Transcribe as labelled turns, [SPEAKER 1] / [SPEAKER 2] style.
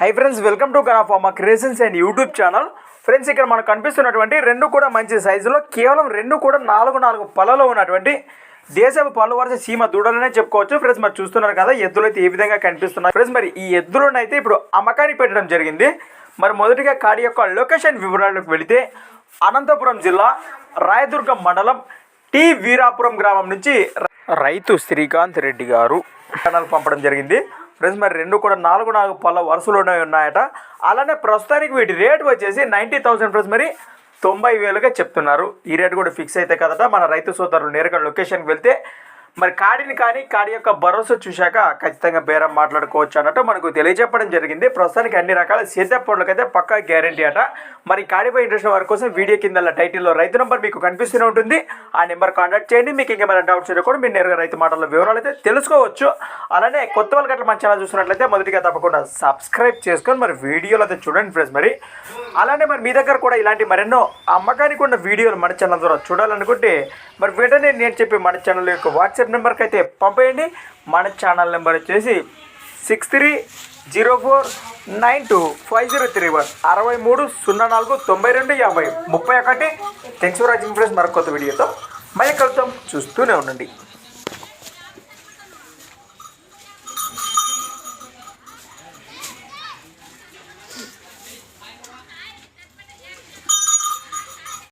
[SPEAKER 1] High friends welcome to గనాఫార్మా creations and YouTube channel friends ఇక్కడ మనకు కనిపిస్తున్నటువంటి రెండు కూడా మంచి సైజులో కేవలం రెండు కూడా నాలుగు నాలుగు పళ్ళలో ఉన్నటువంటి దేశపు పళ్ళు వరుస సీమ దూడలనే చెప్పుకోవచ్చు. ఫ్రెండ్స్ మరి చూస్తున్నారు కదా ఎద్దులు అయితే ఏ విధంగా కనిపిస్తున్నాయి. ఫ్రెండ్స్ మరి ఈ ఎద్దులను అయితే ఇప్పుడు అమ్మకానికి పెట్టడం జరిగింది. మరి మొదటిగా కాడి యొక్క లొకేషన్ వివరాలకు వెళితే అనంతపురం జిల్లా రాయదుర్గం మండలం టి వీరాపురం గ్రామం నుంచి రైతు శ్రీకాంత్ రెడ్డి గారు ఛానల్ పంపడం జరిగింది. ఫ్రెండ్స్ మరి రెండు కూడా నాలుగు నాలుగు పళ్ళ వరుసలోనే ఉన్నాయట. అలానే ప్రస్తుతానికి వీటి రేట్ వచ్చేసి నైంటీ థౌసండ్ ఫ్రెండ్స్ మరి తొంభై వేలుగా చెప్తున్నారు. ఈ రేట్ కూడా ఫిక్స్ అయితే కదట. మన రైతు సోదరులు నేరుగా లొకేషన్కి వెళ్తే మరి కాడిని కానీ కాడి యొక్క భరోసా చూశాక ఖచ్చితంగా బేరం మాట్లాడుకోవచ్చు అన్నట్టు మనకు తెలియజెప్పడం జరిగింది. ప్రస్తుతానికి అన్ని రకాల సేద్య పనులకైతే పక్కా గ్యారంటీ అట. మరి కాడిపై ఇంట్రెస్ట్ వారి కోసం వీడియో కింద టైటిల్లో రైతు నెంబర్ మీకు కనిపిస్తూనే ఉంటుంది. ఆ నెంబర్ కాంటాక్ట్ చేయండి. మీకు ఇంకేమైనా డౌట్స్ ఉంటే కూడా మీరు నేరుగా రైతు మాటల వివరాలు అయితే తెలుసుకోవచ్చు. అలానే కొత్త వాళ్ళకి అట్లా మన ఛానల్ చూసినట్లయితే మొదటిగా తప్పకుండా సబ్స్క్రైబ్ చేసుకొని మరి వీడియోలు అయితే చూడండి ఫ్రెండ్స్ మరి. అలానే మరి మీ దగ్గర కూడా ఇలాంటి మరెన్నో అమ్మకానికి ఉన్న వీడియోలు మన ఛానల్ ద్వారా చూడాలనుకుంటే మరి వెంటనే నేను చెప్పి మన ఛానల్ యొక్క వాట్సాప్ నెంబర్కి అయితే పంపేయండి. మన ఛానల్ నెంబర్ వచ్చేసి six three zero four nine two five zero three one అరవై మూడు సున్నా నాలుగు తొంభై రెండు యాభై ముప్పై ఒకటి. థ్యాంక్స్ ఫర్ వాచింగ్ ఫ్రెండ్స్ మరొక కొత్త వీడియోతో మళ్ళీ కలుద్దాం. చూస్తూనే ఉండండి.